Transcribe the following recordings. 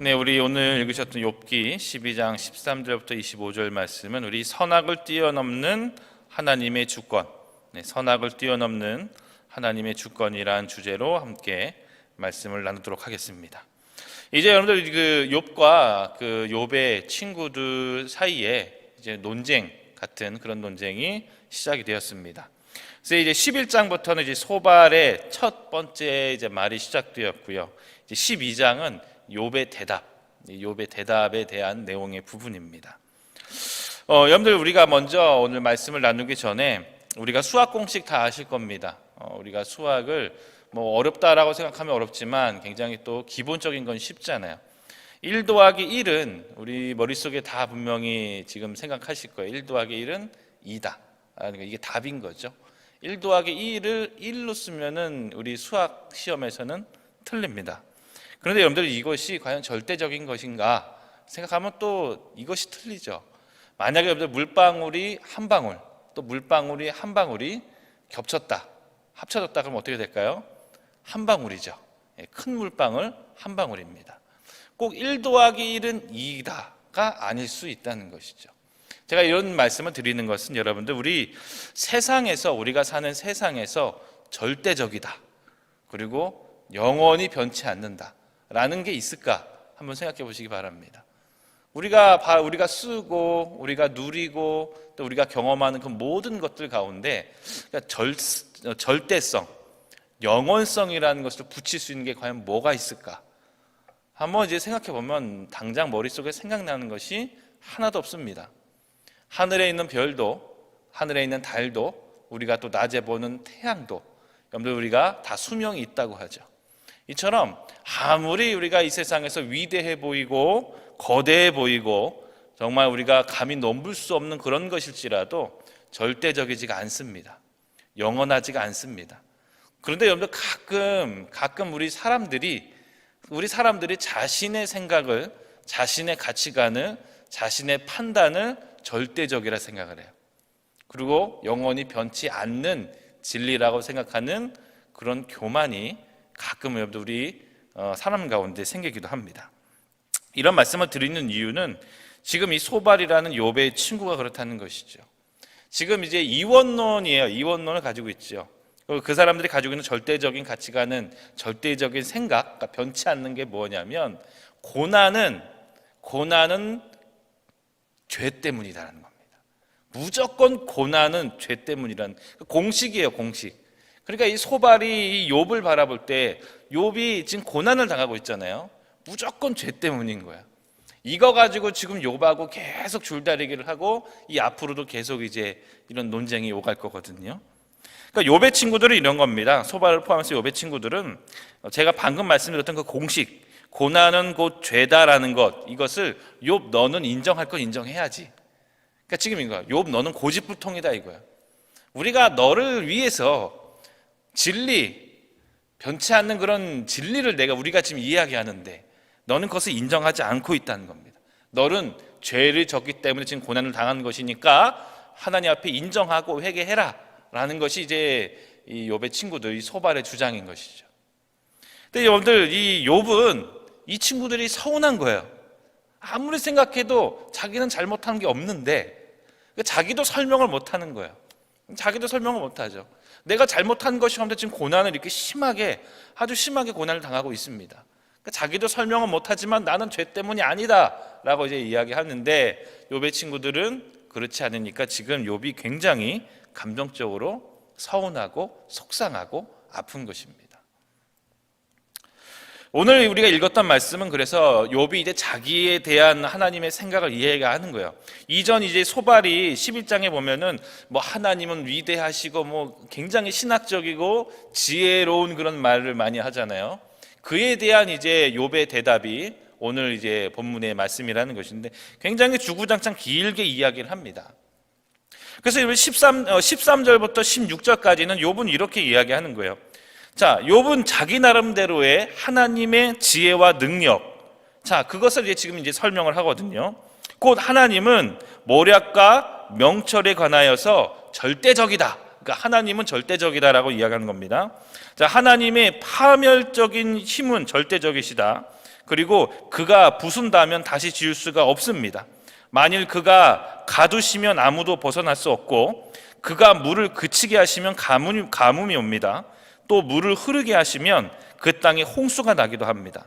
네, 우리 오늘 읽으셨던 욥기 12장 13절부터 25절 말씀은 우리 선악을 뛰어넘는 하나님의 주권, 네, 선악을 뛰어넘는 하나님의 주권이란 주제로 함께 말씀을 나누도록 하겠습니다. 이제 여러분들 그 욥과 그 욥의 친구들 사이에 이제 논쟁 같은 그런 논쟁이 시작이 되었습니다. 그래서 이제 11장부터는 이제 소발의 첫 번째 이제 말이 시작되었고요. 이제 12장은 욥의 대답, 이 욥의 대답에 대한 내용의 부분입니다. 어, 여러분들 우리가 먼저 오늘 말씀을 나누기 전에 우리가 수학 공식 다 아실 겁니다. 어, 우리가 수학을 뭐 어렵다라고 생각하면 어렵지만 굉장히 또 기본적인 건 쉽잖아요. 1 더하기 1은 우리 머릿속에 다 분명히 지금 생각하실 거예요. 1 더하기 1은 2다. 그러니까 이게 답인 거죠. 1 더하기 1을 1로 쓰면은 우리 수학 시험에서는 틀립니다. 그런데 여러분들 이것이 과연 절대적인 것인가 생각하면 또 이것이 틀리죠. 만약에 여러분들 물방울이 한 방울, 또 물방울이 한 방울이 겹쳤다, 합쳐졌다 그러면 어떻게 될까요? 한 방울이죠. 예, 큰 물방울 한 방울입니다. 꼭 1 더하기 1은 2다가 아닐 수 있다는 것이죠. 제가 이런 말씀을 드리는 것은 여러분들 우리 세상에서 우리가 사는 세상에서 절대적이다. 그리고 영원히 변치 않는다 라는 게 있을까 한번 생각해 보시기 바랍니다. 우리가 바- 우리가 쓰고 우리가 누리고 또 우리가 경험하는 그 모든 것들 가운데 그러니까 절, 절대성, 영원성이라는 것을 붙일 수 있는 게 과연 뭐가 있을까? 한번 이제 생각해 보면 당장 머릿속에 생각나는 것이 하나도 없습니다. 하늘에 있는 별도, 하늘에 있는 달도, 우리가 또 낮에 보는 태양도, 여러분들 우리가 다 수명이 있다고 하죠. 이처럼 아무리 우리가 이 세상에서 위대해 보이고 거대해 보이고 정말 우리가 감히 넘볼 수 없는 그런 것일지라도 절대적이지가 않습니다. 영원하지가 않습니다. 그런데 여러분들 가끔 가끔 우리 사람들이 우리 사람들이 자신의 생각을 자신의 가치관을 자신의 판단을 절대적이라 생각을 해요. 그리고 영원히 변치 않는 진리라고 생각하는 그런 교만이 가끔 여러분들 우리 어, 사람 가운데 생기기도 합니다. 이런 말씀을 드리는 이유는 지금 이 소발이라는 욥의 친구가 그렇다는 것이죠. 지금 이제 이원론이에요. 이원론을 가지고 있죠. 그 사람들이 가지고 있는 절대적인 가치관은 절대적인 생각, 그러니까 변치 않는 게 뭐냐면 고난은 고난은 죄 때문이다라는 겁니다. 무조건 고난은 죄 때문이라는 공식이에요, 공식. 그러니까 이 소발이 이 욥을 바라볼 때 욥이 지금 고난을 당하고 있잖아요. 무조건 죄 때문인 거야. 이거 가지고 지금 욥하고 계속 줄다리기를 하고 이 앞으로도 계속 이제 이런 논쟁이 오갈 거거든요. 그러니까 욥의 친구들은 이런 겁니다. 소발을 포함해서 욥의 친구들은 제가 방금 말씀드렸던 그 공식 고난은 곧 죄다라는 것 이것을 욥 너는 인정할 건 인정해야지. 그러니까 지금 이거 욥 너는 고집불통이다 이거야. 우리가 너를 위해서 진리 변치 않는 그런 진리를 내가 우리가 지금 이야기하는데 너는 그것을 인정하지 않고 있다는 겁니다. 너는 죄를 졌기 때문에 지금 고난을 당한 것이니까 하나님 앞에 인정하고 회개해라 라는 것이 이제 이 욥의 친구들 이 소발의 주장인 것이죠. 근데 여러분들 이 욥은 이 친구들이 서운한 거예요. 아무리 생각해도 자기는 잘못한 게 없는데 자기도 설명을 못 하는 거예요. 자기도 설명을 못 하죠. 내가 잘못한 것이 없는데 지금 고난을 이렇게 심하게 아주 심하게 고난을 당하고 있습니다. 그러니까 자기도 설명은 못 하지만 나는 죄 때문이 아니다라고 이제 이야기하는데 욥의 친구들은 그렇지 않으니까 지금 욥이 굉장히 감정적으로 서운하고 속상하고 아픈 것입니다. 오늘 우리가 읽었던 말씀은 그래서 욥이 이제 자기에 대한 하나님의 생각을 이해하는 거예요. 이전 이제 소발이 11장에 보면은 뭐 하나님은 위대하시고 뭐 굉장히 신학적이고 지혜로운 그런 말을 많이 하잖아요. 그에 대한 이제 욥의 대답이 오늘 이제 본문의 말씀이라는 것인데 굉장히 주구장창 길게 이야기를 합니다. 그래서 13, 13절부터 16절까지는 욥은 이렇게 이야기하는 거예요. 자, 욥은 자기 나름대로의 하나님의 지혜와 능력. 자, 그것을 이제 지금 이제 설명을 하거든요. 곧 하나님은 모략과 명철에 관하여서 절대적이다. 그러니까 하나님은 절대적이다라고 이야기하는 겁니다. 자, 하나님의 파멸적인 힘은 절대적이시다. 그리고 그가 부순다면 다시 지을 수가 없습니다. 만일 그가 가두시면 아무도 벗어날 수 없고 그가 물을 그치게 하시면 가뭄이, 가뭄이 옵니다. 또 물을 흐르게 하시면 그 땅에 홍수가 나기도 합니다.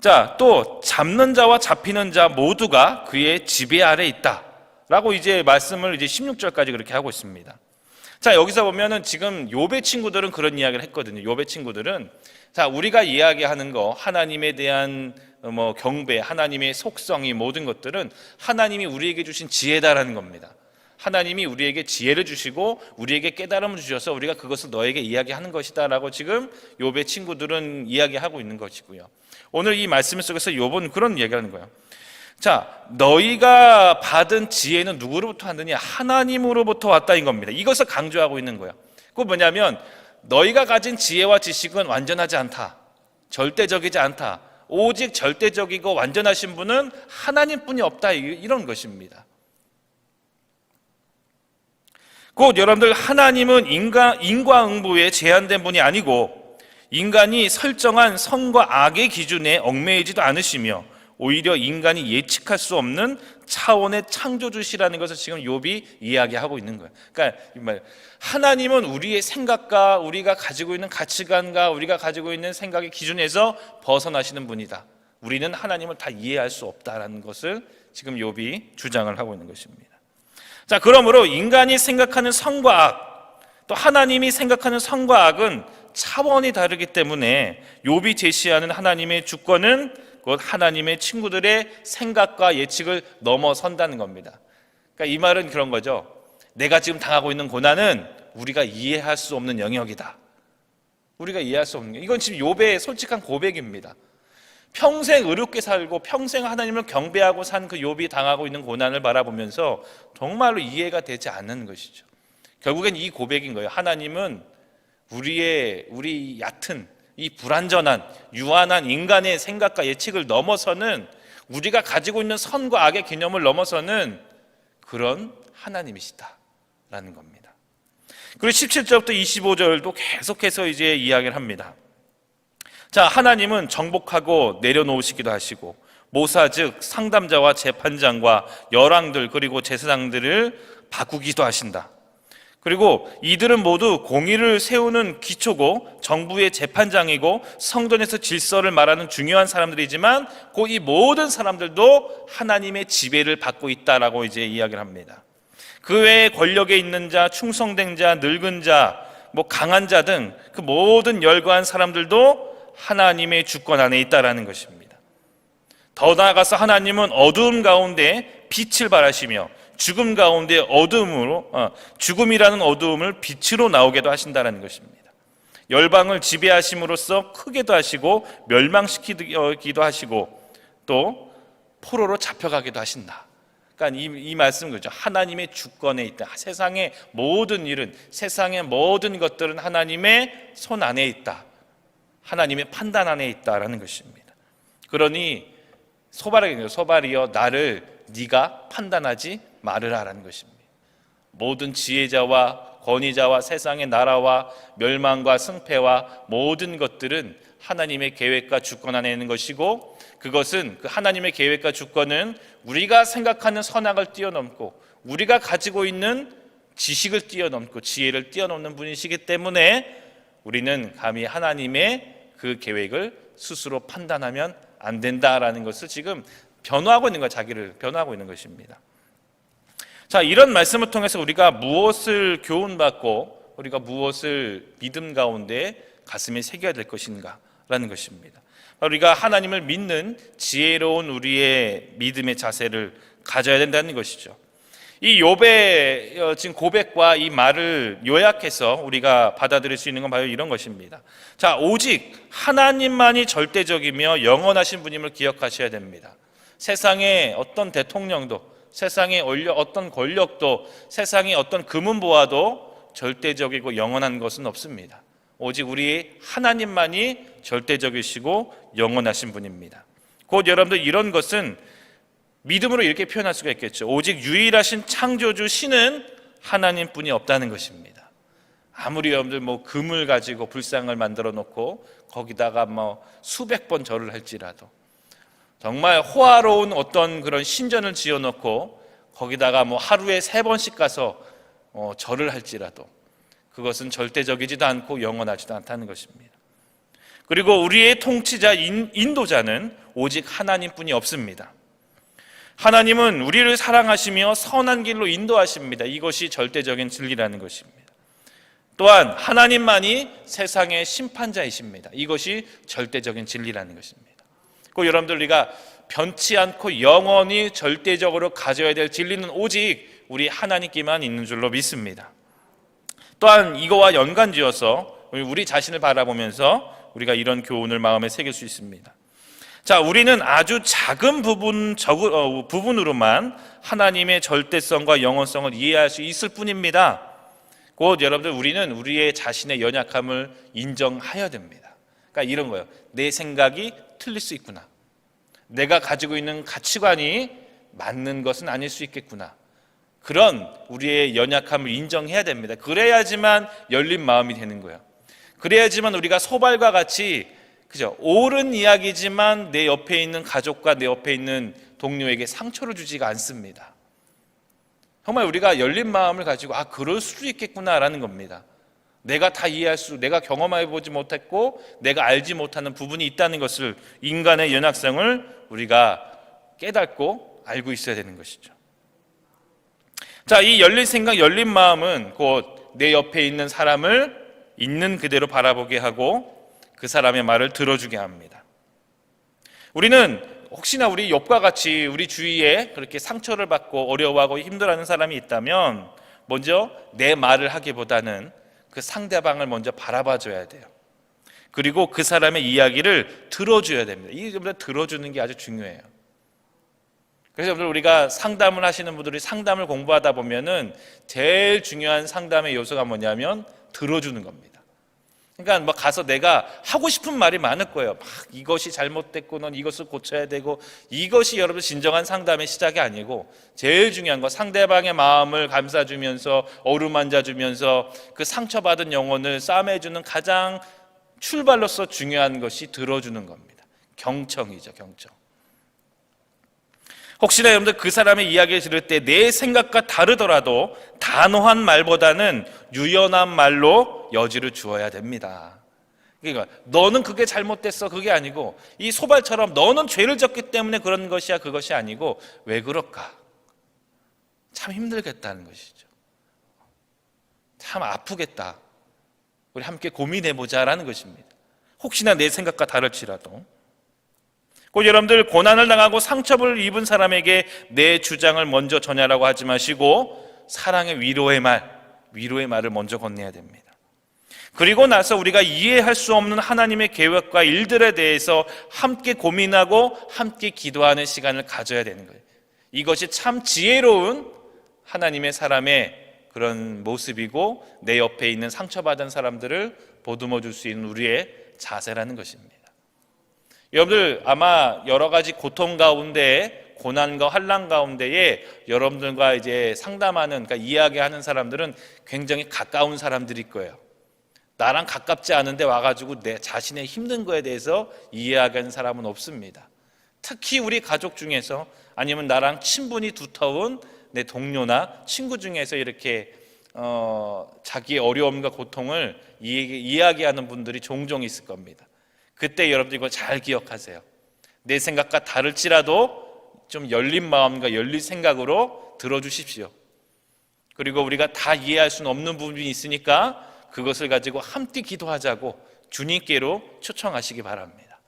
자, 또 잡는 자와 잡히는 자 모두가 그의 지배 아래 있다. 라고 이제 말씀을 이제 16절까지 그렇게 하고 있습니다. 자, 여기서 보면은 지금 요배 친구들은 그런 이야기를 했거든요. 요배 친구들은 자, 우리가 이야기하는 거 하나님에 대한 어, 뭐 경배, 하나님의 속성이 모든 것들은 하나님이 우리에게 주신 지혜다라는 겁니다. 하나님이 우리에게 지혜를 주시고 우리에게 깨달음을 주셔서 우리가 그것을 너에게 이야기하는 것이다라고 지금 요배 친구들은 이야기하고 있는 것이고요. 오늘 이 말씀 속에서 요번 그런 이야기하는 거예요. 자, 너희가 받은 지혜는 누구로부터 왔느냐? 하나님으로부터 왔다인 겁니다. 이것을 강조하고 있는 거예요. 그 뭐냐면 너희가 가진 지혜와 지식은 완전하지 않다. 절대적이지 않다. 오직 절대적이고 완전하신 분은 하나님뿐이 없다. 이런 것입니다. 곧 여러분들 하나님은 인간 인과응보에 제한된 분이 아니고 인간이 설정한 선과 악의 기준에 얽매이지도 않으시며 오히려 인간이 예측할 수 없는 차원의 창조주시라는 것을 지금 욥이 이야기하고 있는 거예요. 그러니까 하나님은 우리의 생각과 우리가 가지고 있는 가치관과 우리가 가지고 있는 생각의 기준에서 벗어나시는 분이다. 우리는 하나님을 다 이해할 수 없다라는 것을 지금 욥이 주장을 하고 있는 것입니다. 자, 그러므로 인간이 생각하는 선과 악, 또 하나님이 생각하는 선과 악은 차원이 다르기 때문에 욥이 제시하는 하나님의 주권은 곧 하나님의 친구들의 생각과 예측을 넘어선다는 겁니다. 그러니까 이 말은 그런 거죠. 내가 지금 당하고 있는 고난은 우리가 이해할 수 없는 영역이다. 우리가 이해할 수 없는 이건 지금 욥의 솔직한 고백입니다. 평생 의롭게 살고 평생 하나님을 경배하고 산 그 욥이 당하고 있는 고난을 바라보면서 정말로 이해가 되지 않는 것이죠. 결국엔 이 고백인 거예요. 하나님은 우리의 우리 얕은 이 불완전한 유한한 인간의 생각과 예측을 넘어서는 우리가 가지고 있는 선과 악의 개념을 넘어서는 그런 하나님이시다라는 겁니다. 그리고 17절부터 25절도 계속해서 이제 이야기를 합니다. 자, 하나님은 정복하고 내려놓으시기도 하시고 모사 즉 상담자와 재판장과 열왕들 그리고 제사장들을 바꾸기도 하신다. 그리고 이들은 모두 공의를 세우는 기초고 정부의 재판장이고 성전에서 질서를 말하는 중요한 사람들이지만 그 이 모든 사람들도 하나님의 지배를 받고 있다라고 이제 이야기를 합니다. 그 외에 권력에 있는 자, 충성된 자, 늙은 자, 뭐 강한 자 등 그 모든 열거한 사람들도 하나님의 주권 안에 있다라는 것입니다. 더 나아가서 하나님은 어두움 가운데 빛을 발하시며 죽음 가운데 어둠으로 어, 죽음이라는 어두움을 빛으로 나오게도 하신다는 것입니다. 열방을 지배하심으로써 크게도 하시고 멸망시키기도 하시고 또 포로로 잡혀가기도 하신다. 그러니까 이, 이 말씀 그죠. 하나님의 주권에 있다. 세상의 모든 일은 세상의 모든 것들은 하나님의 손 안에 있다. 하나님의 판단 안에 있다라는 것입니다. 그러니 소발에게 소발이여 나를 네가 판단하지 말을 하라는 것입니다. 모든 지혜자와 권위자와 세상의 나라와 멸망과 승패와 모든 것들은 하나님의 계획과 주권 안에 있는 것이고 그것은 그 하나님의 계획과 주권은 우리가 생각하는 선악을 뛰어넘고 우리가 가지고 있는 지식을 뛰어넘고 지혜를 뛰어넘는 분이시기 때문에 우리는 감히 하나님의 그 계획을 스스로 판단하면 안 된다라는 것을 지금 변호하고 있는 것 자기를 변호하고 있는 것입니다. 자, 이런 말씀을 통해서 우리가 무엇을 교훈받고 우리가 무엇을 믿음 가운데 가슴에 새겨야 될 것인가라는 것입니다. 우리가 하나님을 믿는 지혜로운 우리의 믿음의 자세를 가져야 된다는 것이죠. 이 욥의 어, 지금 고백과 이 말을 요약해서 우리가 받아들일 수 있는 건 바로 이런 것입니다. 자, 오직 하나님만이 절대적이며 영원하신 분임을 기억하셔야 됩니다. 세상의 어떤 대통령도 세상의 어떤 권력도 세상의 어떤 금은보화도 절대적이고 영원한 것은 없습니다. 오직 우리 하나님만이 절대적이시고 영원하신 분입니다. 곧 여러분들 이런 것은 믿음으로 이렇게 표현할 수가 있겠죠. 오직 유일하신 창조주 신은 하나님 뿐이 없다는 것입니다. 아무리 여러분들 뭐 금을 가지고 불상을 만들어 놓고 거기다가 뭐 수백 번 절을 할지라도 정말 호화로운 어떤 그런 신전을 지어 놓고 거기다가 뭐 하루에 세 번씩 가서 어, 절을 할지라도 그것은 절대적이지도 않고 영원하지도 않다는 것입니다. 그리고 우리의 통치자 인, 인도자는 오직 하나님뿐이 없습니다. 하나님은 우리를 사랑하시며 선한 길로 인도하십니다. 이것이 절대적인 진리라는 것입니다. 또한 하나님만이 세상의 심판자이십니다. 이것이 절대적인 진리라는 것입니다. 그 여러분들 우리가 변치 않고 영원히 절대적으로 가져야 될 진리는 오직 우리 하나님께만 있는 줄로 믿습니다. 또한 이거와 연관지어서 우리 자신을 바라보면서 우리가 이런 교훈을 마음에 새길 수 있습니다. 자, 우리는 아주 작은 부분 적, 어, 부분으로만 하나님의 절대성과 영원성을 이해할 수 있을 뿐입니다. 곧 여러분들 우리는 우리의 자신의 연약함을 인정해야 됩니다. 그러니까 이런 거예요. 내 생각이 틀릴 수 있구나. 내가 가지고 있는 가치관이 맞는 것은 아닐 수 있겠구나. 그런 우리의 연약함을 인정해야 됩니다. 그래야지만 열린 마음이 되는 거예요. 그래야지만 우리가 소발과 같이 그죠? 옳은 이야기지만 내 옆에 있는 가족과 내 옆에 있는 동료에게 상처를 주지가 않습니다. 정말 우리가 열린 마음을 가지고 아 그럴 수도 있겠구나라는 겁니다. 내가 다 이해할 수, 내가 경험해 보지 못했고 내가 알지 못하는 부분이 있다는 것을 인간의 연약성을 우리가 깨닫고 알고 있어야 되는 것이죠. 자, 이 열린 생각, 열린 마음은 곧 내 옆에 있는 사람을 있는 그대로 바라보게 하고 그 사람의 말을 들어주게 합니다. 우리는 혹시나 우리 욥과 같이 우리 주위에 그렇게 상처를 받고 어려워하고 힘들어하는 사람이 있다면 먼저 내 말을 하기보다는 그 상대방을 먼저 바라봐 줘야 돼요. 그리고 그 사람의 이야기를 들어줘야 됩니다. 이 점을 들어주는 게 아주 중요해요. 그래서 여러분들 우리가 상담을 하시는 분들이 상담을 공부하다 보면은 제일 중요한 상담의 요소가 뭐냐면 들어주는 겁니다. 그러니까 뭐 가서 내가 하고 싶은 말이 많을 거예요. 막 이것이 잘못됐고 넌 이것을 고쳐야 되고 이것이 여러분 진정한 상담의 시작이 아니고 제일 중요한 거 상대방의 마음을 감싸주면서 어루만져주면서 그 상처받은 영혼을 싸매주는 가장 출발로서 중요한 것이 들어주는 겁니다. 경청이죠, 경청. 혹시나 여러분들 그 사람의 이야기를 들을 때 내 생각과 다르더라도 단호한 말보다는 유연한 말로 여지를 주어야 됩니다. 그러니까 너는 그게 잘못됐어 그게 아니고 이 소발처럼 너는 죄를 졌기 때문에 그런 것이야 그것이 아니고 왜 그럴까? 참 힘들겠다는 것이죠. 참 아프겠다. 우리 함께 고민해 보자라는 것입니다. 혹시나 내 생각과 다를지라도 꼭 여러분들 고난을 당하고 상처를 입은 사람에게 내 주장을 먼저 전하라고 하지 마시고 사랑의 위로의 말, 위로의 말을 먼저 건네야 됩니다. 그리고 나서 우리가 이해할 수 없는 하나님의 계획과 일들에 대해서 함께 고민하고 함께 기도하는 시간을 가져야 되는 거예요. 이것이 참 지혜로운 하나님의 사람의 그런 모습이고 내 옆에 있는 상처받은 사람들을 보듬어 줄 수 있는 우리의 자세라는 것입니다. 여러분들 아마 여러 가지 고통 가운데 고난과 환란 가운데에 여러분들과 이제 상담하는 그러니까 이야기하는 사람들은 굉장히 가까운 사람들일 거예요. 나랑 가깝지 않은데 와가지고 내 자신의 힘든 거에 대해서 이해하는 사람은 없습니다. 특히 우리 가족 중에서 아니면 나랑 친분이 두터운 내 동료나 친구 중에서 이렇게 어, 자기의 어려움과 고통을 이야기하는 분들이 종종 있을 겁니다. 그때 여러분들 이거 잘 기억하세요. 내 생각과 다를지라도 좀 열린 마음과 열린 생각으로 들어주십시오. 그리고 우리가 다 이해할 수는 없는 부분이 있으니까 그것을 가지고 함께 기도하자고 주님께로 초청하시기 바랍니다.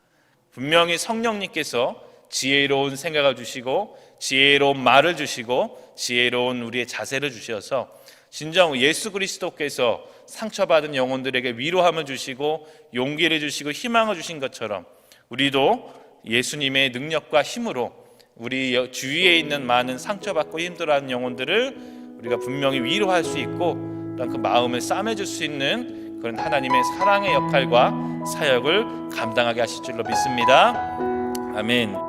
분명히 성령님께서 지혜로운 생각을 주시고 지혜로운 말을 주시고 지혜로운 우리의 자세를 주셔서 진정 예수 그리스도께서 상처받은 영혼들에게 위로함을 주시고 용기를 주시고 희망을 주신 것처럼 우리도 예수님의 능력과 힘으로 우리 주위에 있는 많은 상처받고 힘들어하는 영혼들을 우리가 분명히 위로할 수 있고 그 마음을 싸매줄 수 있는 그런 하나님의 사랑의 역할과 사역을 감당하게 하실 줄로 믿습니다. 아멘.